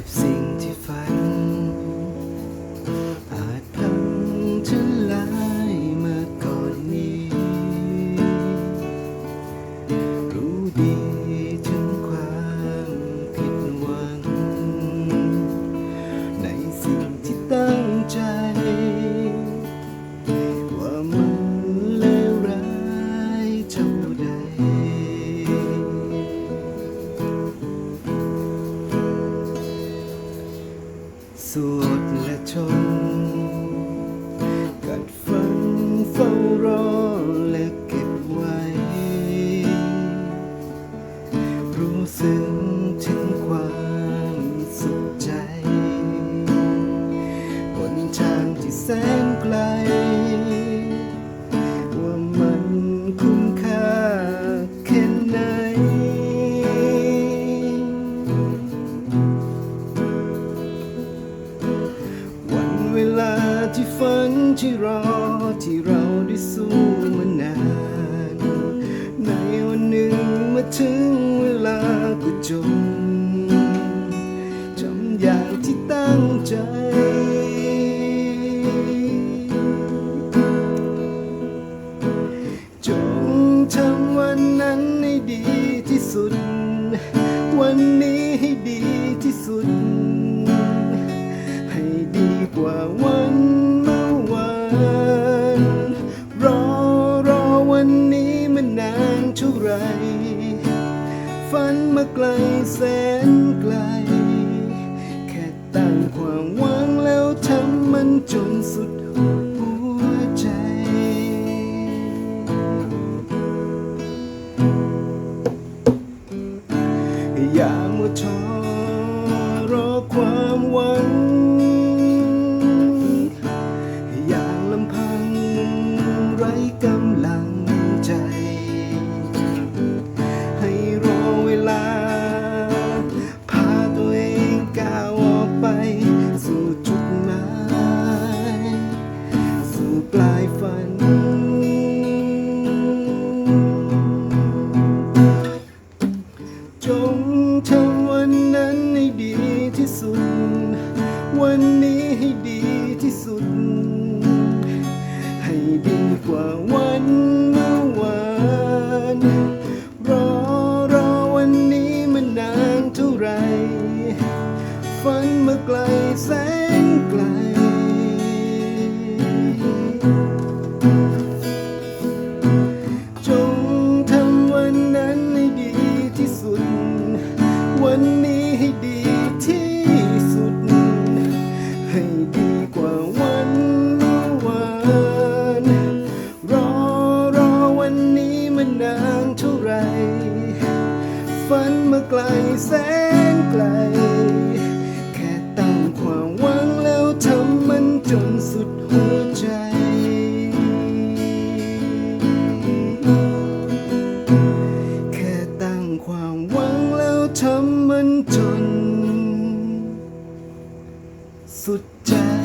กับสิ่ และชงกัดฟันเฝ้ารอและเก็บไว้ รู้สึกถึงความสุขใจ บนทางที่แสนไกล ที่ฝันที่รอที่เราได้สู้มานาน ในวันหนึ่งมาถึงเวลาก็จบจำอย่างที่ตั้งใจ มาไกลแสนไกล แค่ตั้งความหวังแล้วทำมันจนสุดหัวใจ อย่ามัวท้อรอความหวังอย่าง ฝัน จงทำวันนั้นให้ดีที่สุด วันนี้ให้ดีที่สุด ให้ดีกว่าวันเมื่อวาน รอรอวันนี้มันนานเท่าไร ฝันมาไกลแสน นานเท่าไร ฝันมาไกลแสนไกล แค่ตั้งความหวังแล้วทำมันจนสุดหัวใจทำมันจน สุดใจ